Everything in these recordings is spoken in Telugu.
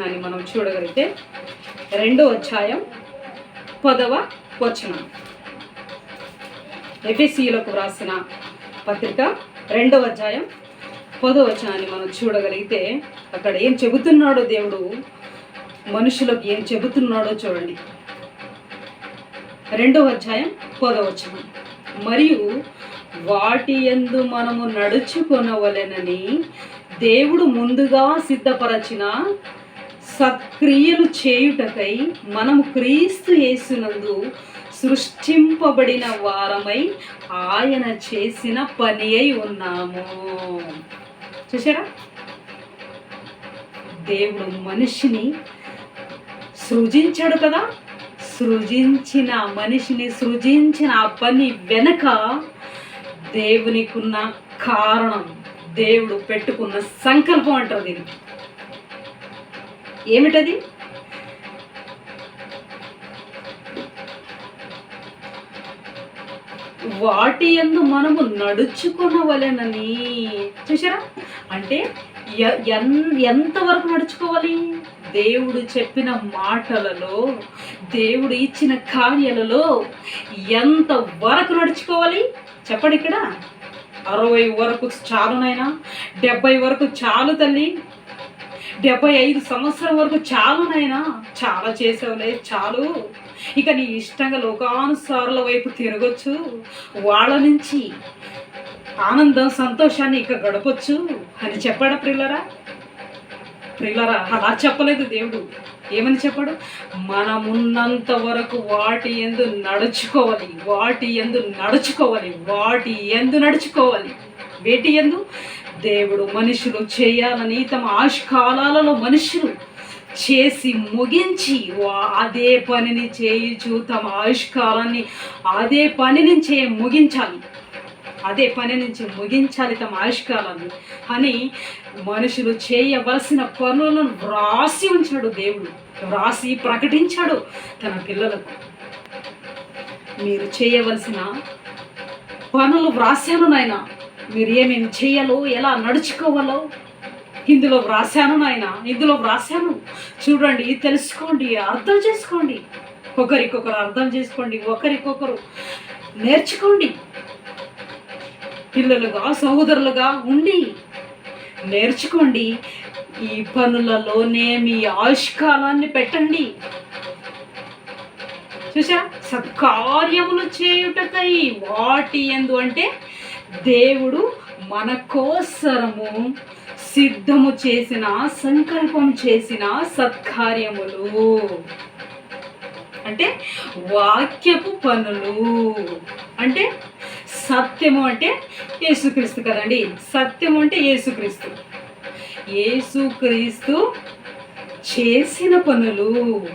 అని మనం చూడగలిగితే రెండో అధ్యాయం పదవ వచనం. ఎఫ్ఎస్సీలకు వ్రాసిన పత్రిక రెండవ అధ్యాయం పదవ వచనాన్ని మనం చూడగలిగితే అక్కడ ఏం చెబుతున్నాడో దేవుడు? మనుషులకు ఏం చెబుతున్నాడో చూడండి. రెండవ అధ్యాయం పదవ వచనం. మరియు వాటి ఎందు మనము నడుచుకొనవలెనని దేవుడు ముందుగా సిద్ధపరచిన సత్క్రియలు చేయుటకై మనము క్రీస్తు యేసునందు సృష్టింపబడిన వారమై ఆయన చేసిన పని అయి ఉన్నాము. చూసారా దేవుడు మనిషిని సృజించాడు కదా? సృజించిన మనిషిని సృజించిన ఆ పని వెనక దేవునికున్న కారణం దేవుడు పెట్టుకున్న సంకల్పం అంటారు దీనికి ఏమిటది? వాటి ఎందు మనము నడుచుకునవలెనని. చూసారా అంటే ఎన్- ఎంతవరకు నడుచుకోవాలి? దేవుడు చెప్పిన మాటలలో దేవుడు ఇచ్చిన కార్యాలలో ఎంత వరకు నడుచుకోవాలి? చెప్పండి ఇక్కడ అరవై వరకు చాలునైనా డెబ్బై వరకు చాలు తల్లి. డెబ్బై ఐదు సంవత్సరం వరకు చాలు నాయనా. చాలా చేసావులే చాలు. ఇక నీ ఇష్టంగా లోకానుసారుల వైపు తిరగొచ్చు. వాళ్ళ నుంచి ఆనందం సంతోషాన్ని ఇక గడపొచ్చు అని చెప్పాడా ప్రిల్లరా ప్రిల్లరా అలా చెప్పలేదు దేవుడు. ఏమని చెప్పాడు? మనమున్నంత వరకు వాటి ఎందు నడుచుకోవాలి వాటి ఎందు నడుచుకోవాలి వాటి ఎందు నడుచుకోవాలి. వేటి ఎందు? దేవుడు మనుషులు చేయాలని తమ ఆయుష్కాలాలలో మనుషులు చేసి ముగించి వా- అదే పనిని చేయించు తమ ఆయుష్కాలాన్ని అదే పని నుంచే ముగించాలి. అదే పని నుంచి ముగించాలి తమ ఆయుష్కాలాన్ని. అని మనుషులు చేయవలసిన పనులను వ్రాసి ఉంచాడు దేవుడు. వ్రాసి ప్రకటించాడు తన పిల్లలకు. మీరు చేయవలసిన పనులు వ్రాసాను నాయన. మీరు ఏమేమి చేయాలో ఎలా నడుచుకోవాలో. ఇందులో వ్రాసాను నాయన ఇందులో వ్రాసాను చూడండి తెలుసుకోండి అర్థం చేసుకోండి. ఒకరికొకరు అర్థం చేసుకోండి ఒకరికొకరు నేర్చుకోండి. పిల్లలుగా సహోదరులుగా ఉండి నేర్చుకోండి. ఈ పనులలోనే మీ ఆయుష్కాలాన్ని పెట్టండి. చూసా సత్కార్యములు చేయుటకై వాటి ఎందు అంటే దేవుడు మన కోసరము సిద్ధము చేసిన సంకల్పం చేసిన సత్కార్యములు. అంటే వాక్యపు పనులు. అంటే సత్యము అంటే యేసుక్రీస్తు కదండి. సత్యము అంటే యేసుక్రీస్తు. యేసుక్రీస్తు చేసిన పనులు.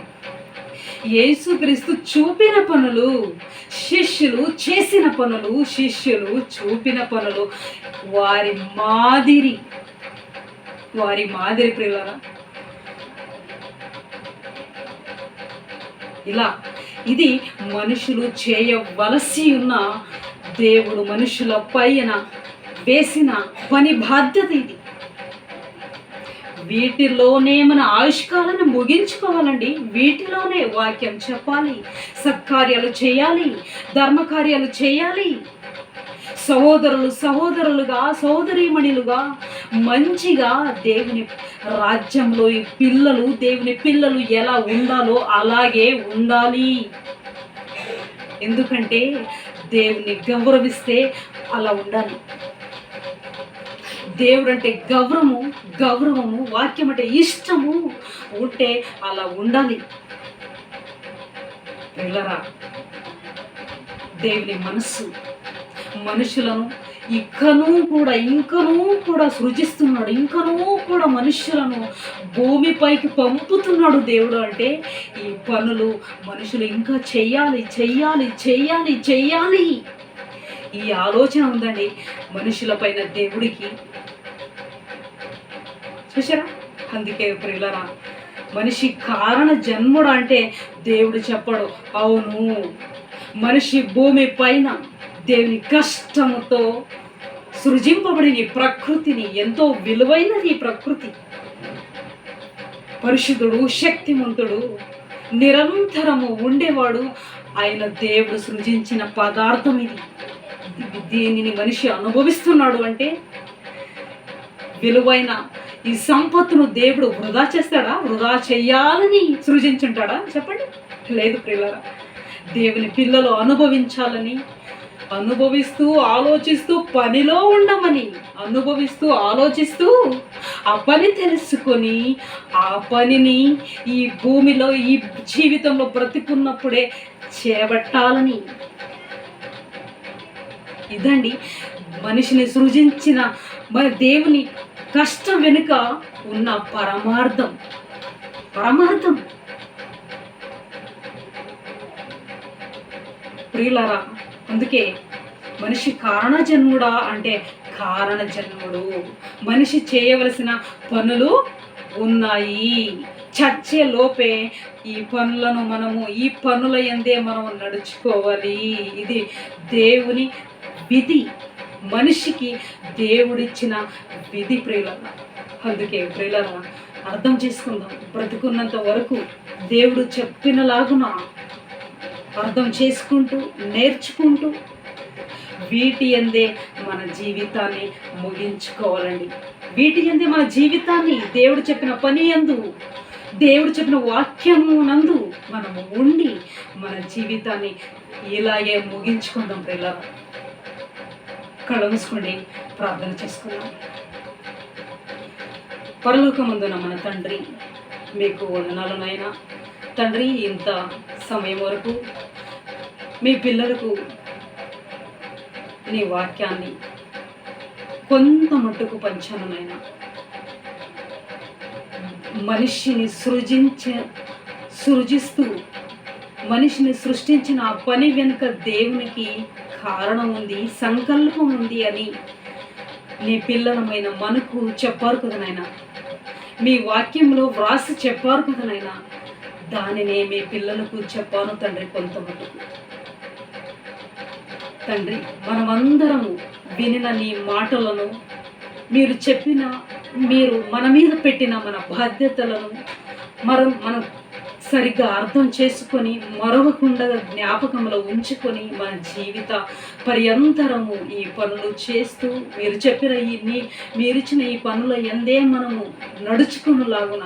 యేసుక్రీస్తు చూపిన పనులు శిష్యులు చేసిన పనులు శిష్యులు చూపిన పనులు. వారి మాదిరి. వారి మాదిరి ప్రియులరా. ఇలా ఇది మనుషులు చేయవలసి ఉన్న దేవుడు మనుషుల పైన వేసిన పని బాధ్యత ఇది. వీటిలోనే మన ఆయుష్కాలను ముగించుకోవాలండి. వీటిలోనే వాక్యం చెప్పాలి. సత్కార్యాలు చేయాలి. ధర్మకార్యాలు చేయాలి. సహోదరులు సహోదరులుగా సహోదరీమణిలుగా మంచిగా దేవుని రాజ్యంలో ఈ పిల్లలు దేవుని పిల్లలు ఎలా ఉండాలో అలాగే ఉండాలి. ఎందుకంటే దేవుని గౌరవిస్తే అలా ఉండాలి. దేవుడు అంటే గౌరవము గౌరవము వాక్యం అంటే ఇష్టము ఉంటే అలా ఉండాలి. పిల్లరా దేవుని మనస్సు మనుషులను ఇకను కూడా ఇంకనూ కూడా సృజిస్తున్నాడు ఇంకనూ కూడా మనుషులను భూమిపైకి పంపుతున్నాడు దేవుడు అంటే ఈ పనులు మనుషులు ఇంకా చెయ్యాలి చెయ్యాలి చెయ్యాలి చెయ్యాలి ఈ ఆలోచన ఉందండి మనుషులపైన దేవుడికి చూసారా అందుకే ప్రియులరా మనిషి కారణ జన్ముడు అంటే దేవుడు చెప్పడు. అవును మనిషి భూమి పైన దేవుని కష్టముతో సృజింపబడిన ప్రకృతిని ఎంతో విలువైనది ప్రకృతి. పరిశుద్ధుడు శక్తిమంతుడు నిరంతరము ఉండేవాడు. ఆయన దేవుడు సృజించిన పదార్థం ఇది ఇది- దీనిని మనిషి అనుభవిస్తున్నాడు అంటే విలువైన ఈ సంపత్తును దేవుడు వృధా చేస్తాడా? వృధా చేయాలని సృజించుంటాడా? చెప్పండి. లేదు పిల్లరా దేవుని పిల్లలు అనుభవించాలని అనుభవిస్తూ ఆలోచిస్తూ పనిలో ఉండమని అనుభవిస్తూ ఆలోచిస్తూ ఆ పని తెలుసుకొని ఆ పనిని ఈ భూమిలో ఈ జీవితంలో బ్రతికున్నప్పుడే చేపట్టాలని. ఇదండి మనిషిని సృజించిన మన దేవుని కష్టం వెనుక ఉన్న పరమార్థం. పరమార్థం. ప్రియులరా అందుకే మనిషి కారణజన్ముడా అంటే కారణజన్ముడు. మనిషి చేయవలసిన పనులు ఉన్నాయి. చచ్చే లోపే ఈ పనులను మనము ఈ పనుల ఎందే మనం నడుచుకోవాలి. ఇది దేవుని విధి. మనిషికి దేవుడిచ్చిన విధి ప్రియులరా అందుకే ప్రియులరా అర్థం చేసుకుందాం. బ్రతుకున్నంత వరకు దేవుడు చెప్పినలాగున అర్థం చేసుకుంటూ నేర్చుకుంటూ వీటి ఎందే మన జీవితాన్ని ముగించుకోవాలండి. వీటి ఎందే మన జీవితాన్ని దేవుడు చెప్పిన పని ఎందు దేవుడు చెప్పిన వాక్యము నందు మనము ఉండి మన జీవితాన్ని ఇలాగే ముగించుకుందాం పిల్లలు కళ్ళు మూసుకోండి ప్రార్థన పరలోక పరలోకమందున మన తండ్రి మీకు వందనాలు నాయనా. తండ్రి ఇంత సమయం వరకు మీ పిల్లలకు నీ వాక్యాన్ని కొంత మట్టుకు పంచాను నాయన. మనిషిని సృజించ సృజిస్తూ మనిషిని సృష్టించిన ఆ పని వెనుక దేవునికి కారణం ఉంది సంకల్పం ఉంది అని నీ పిల్లలమైన మనకు చెప్పారు కదా నాయన. మీ వాక్యంలో వ్రాసి చెప్పారు కదా నాయన. దానినే మీ పిల్లలకు చెప్పాను తండ్రి కొంత మటుకు తండ్రి మనమందరము వినిన నీ మాటలను మీరు చెప్పిన మీరు మన మీద పెట్టిన మన బాధ్యతలను మనం మనం సరిగ్గా అర్థం చేసుకొని మరవకుండా జ్ఞాపకంలో ఉంచుకొని మన జీవిత పర్యంతరము ఈ పనులు చేస్తూ మీరు చెప్పిన ఈ మీరిచ్చిన ఈ పనుల ఎందే మనము నడుచుకునేలాగున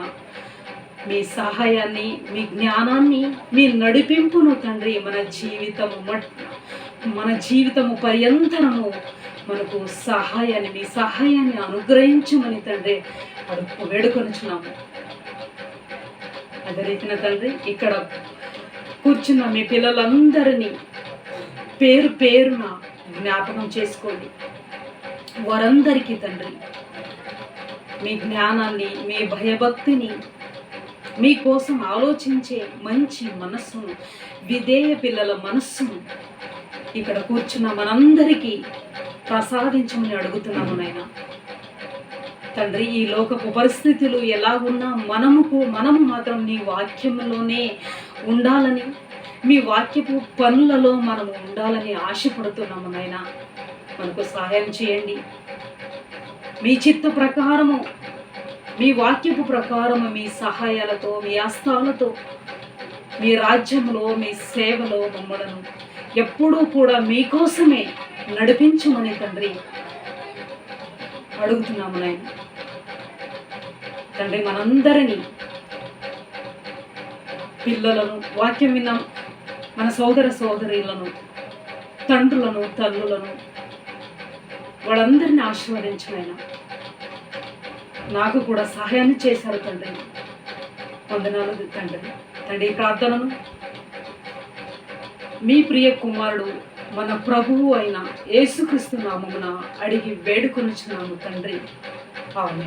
మీ సహాయాన్ని మీ జ్ఞానాన్ని మీ నడిపింపును తండ్రి మన జీవితము మట్ మన జీవితము పర్యంతరము మనకు సహాయాన్ని మీ సహాయాన్ని అనుగ్రహించమని తండ్రి అడుగు వేడుకొనుచున్నాము. అదే తండ్రి ఇక్కడ కూర్చున్న మీ పిల్లలందరినీ పేరు పేరున జ్ఞాపకం చేసుకోండి. వారందరికీ తండ్రి మీ జ్ఞానాన్ని మీ భయభక్తిని మీకోసం ఆలోచించే మంచి మనస్సును విధేయ పిల్లల మనస్సును ఇక్కడ కూర్చున్న మనందరికీ ప్రసాదించమని అడుగుతున్నాము నాయన. తండ్రి ఈ లోకపు పరిస్థితులు ఎలా ఉన్నా మనముకు మనము మాత్రం నీ వాక్యంలోనే ఉండాలని మీ వాక్యపు పనులలో మనము ఉండాలని ఆశపడుతున్నాము నాయన. మనకు సహాయం చేయండి. మీ చిత్త ప్రకారము మీ వాక్యపు ప్రకారము మీ సహాయాలతో మీ అస్తాలతో మీ రాజ్యంలో మీ సేవలో మమ్మలను ఎప్పుడూ కూడా మీకోసమే నడిపించమని తండ్రి అడుగుతున్నాము నాయన. తండ్రి మనందరినీ పిల్లలను వాక్యం విన్న. మన సోదర సోదరీలను తండ్రులను తల్లులను వాళ్ళందరినీ ఆశీర్వదించిన నాకు కూడా సహాయాన్ని చేశారు తండ్రి. వందనాలు తండ్రి. తండ్రి ప్రార్థనను మీ ప్రియ కుమారుడు మన ప్రభువు అయిన యేసుక్రీస్తు నామమున అడిగి వేడుకొనిచున్నాము తండ్రి. ఆమె